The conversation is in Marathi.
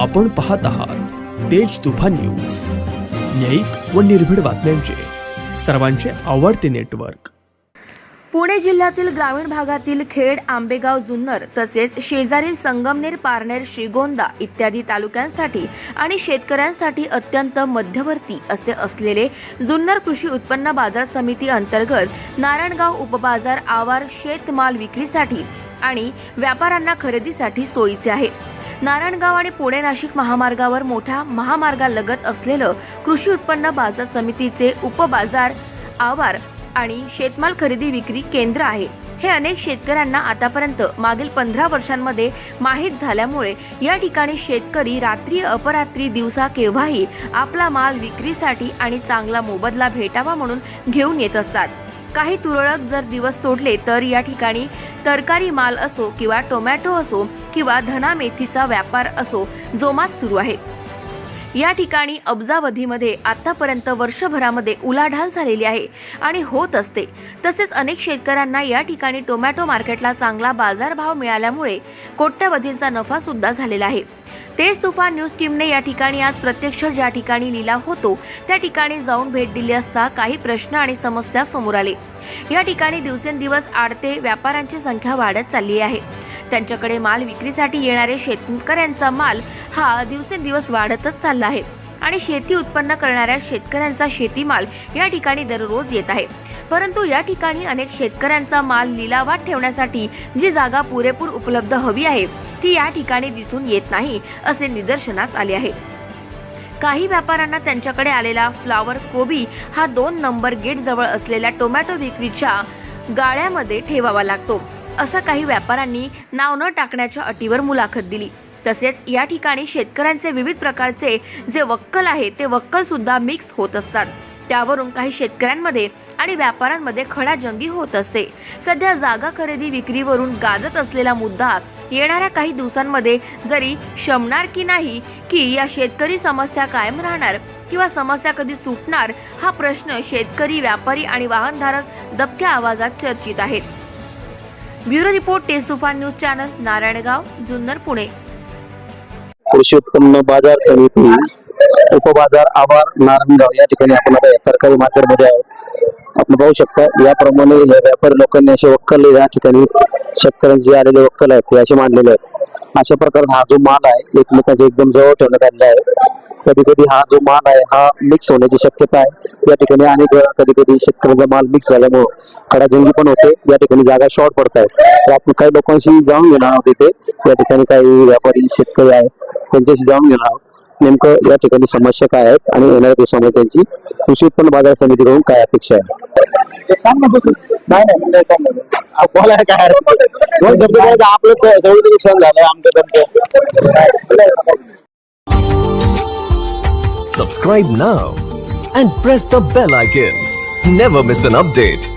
आपण पाहत आहात तेज तुफान न्यूज. न्यायिक व निर्भीड बातम्यांचे. सर्वांचे आवडते नेटवर्क. पुणे जिल्ह्यातील ग्रामीण भागातील खेड आंबेगाव जुन्नर तसेच शेजारील संगमनेर पारनेर श्रीगोंदा इत्यादी तालुक्यांसाठी आणि शेतकऱ्यांसाठी अत्यंत मध्यवर्ती असे असलेले जुन्नर कृषी उत्पन्न बाजार समिती अंतर्गत नारायणगाव उपबाजार आवार शेतमाल विक्रीसाठी आणि व्यापाऱ्यांना खरेदीसाठी सोयीचे आहे. नारायणगाव आणि पुणे नाशिक महामार्गावर मोठ्या महामार्गालगत असलेलं कृषी उत्पन्न बाजार समितीचे उपबाजार आवार आणि शेतमाल खरेदी विक्री केंद्र आहे. हे अनेक शेतकऱ्यांना आतापर्यंत मागील पंधरा वर्षांमध्ये माहीत झाल्यामुळे या ठिकाणी शेतकरी रात्री अपरात्री दिवसा केव्हाही आपला माल विक्रीसाठी आणि चांगला मोबदला भेटावा म्हणून घेऊन येत असतात. काही तुरळक जर दिवस सोडले तर या ठिकाणी तरकारी माल असो किंवा टोमॅटो असो किंवा धना मेथीचा व्यापार असो जोमात सुरू आहे. या ठिकाणी अब्जावधीमध्ये आतापर्यंत वर्षभरामध्ये उलाढाल झालेली आहे आणि होत असते. तसेच अनेक शेतकऱ्यांना या ठिकाणी टोमॅटो मार्केटला चांगला बाजारभाव मिळाल्यामुळे कोट्यवधींचा नफा सुद्धा झालेला आहे. तेज तुफान न्यूज टीमने या ठिकाणी आज प्रत्यक्ष ज्या ठिकाणी लिलाव होतो त्या ठिकाणी जाऊन भेट दिली असता काही प्रश्न आणि समस्या समोर आले. या ठिकाणी दिवसेंदिवस आडते व्यापाऱ्यांची संख्या वाढत चालली आहे. त्यांच्याकडे माल विक्रीसाठी येणारे शेतकऱ्यांचा माल हा दिवसेंदिवस वाढतच चालला आहे. आणि शेती उत्पन्न करणाऱ्या शेतकऱ्यांचा शेतीमाल या ठिकाणी दररोज येत आहे. परंतु या ठिकाणी अनेक शेतकऱ्यांचा माल लिलावात ठेवण्यासाठी जी जागा पुरेपूर उपलब्ध हवी आहे ती या ठिकाणी दिसून येत नाही असे निदर्शनास आले आहे. काही व्यापाऱ्यांना त्यांच्याकडे आलेला फ्लावर कोबी हा दोन नंबर गेट जवळ असलेल्या टोमॅटो विक्रीच्या गाळ्यामध्ये ठेवावा लागतो. असं काही व्यापाऱ्यांनी नाव न टाकण्याच्या अटीवर मुलाखत दिली. तसेच या ठिकाणी शेतकऱ्यांचे विविध प्रकारचे जे वक्कल आहे ते वक्कल सुद्धा मिक्स होत असतात. त्यावरून काही शेतकऱ्यांमध्ये आणि व्यापाऱ्यांमध्ये खडाजंगी होत असते. सध्या जागा खरेदी विक्रीवरून गाजत असलेला मुद्दा येणाऱ्या काही दिवसांमध्ये जरी शमणार की नाही की या शेतकरी समस्या कायम राहणार किंवा समस्या कधी सुटणार हा प्रश्न शेतकरी व्यापारी आणि वाहनधारक दबक्या आवाजात चर्चित आहेत. Bureau report test Toofan news channel Narayangaon Junnar Pune. कृषी उत्पन्न बाजार समिती उपबाजार आभार नारायणगाव. या ठिकाणी आपण आता तरकारी मार्केटमध्ये आहोत. आपण पाहू शकता याप्रमाणे या व्यापारी लोकांनी असे वक्कल या ठिकाणी शेतकऱ्यांचे आलेले वक्कल आहेत ते असे मांडलेले आहेत. अशा प्रकारचा हा जो माल आहे एकमेकांच्या एकदम जवळ ठेवण्यात आलेला आहे. कधी कधी हा जो माल आहे हा मिक्स होण्याची शक्यता आहे. या ठिकाणी अनेक वेळा कधी कधी शेतकऱ्यांचा माल मिक्स झाल्यामुळं खडाजंगी पण होते. या ठिकाणी जागा शॉर्ट पडत आहे तर आपण काही लोकांशी जाऊन घेणार आहोत इथे. या ठिकाणी काही व्यापारी शेतकरी आहेत. त्यांच्याशी जाऊन घेणार आहोत. नेमकं या ठिकाणी समस्या काय आहेत आणि येणाऱ्या दिवसामध्ये त्यांची कृषी उत्पन्न बाजार समितीकडून काय अपेक्षा आहे? सांग ना तसं. नाही नाही म्हणजे सांग ना. काय दोन शब्द बोलायचं आपलंच सगळं नुकसान झालं आमचं तमचं Subscribe now and press the bell icon. Never miss an update.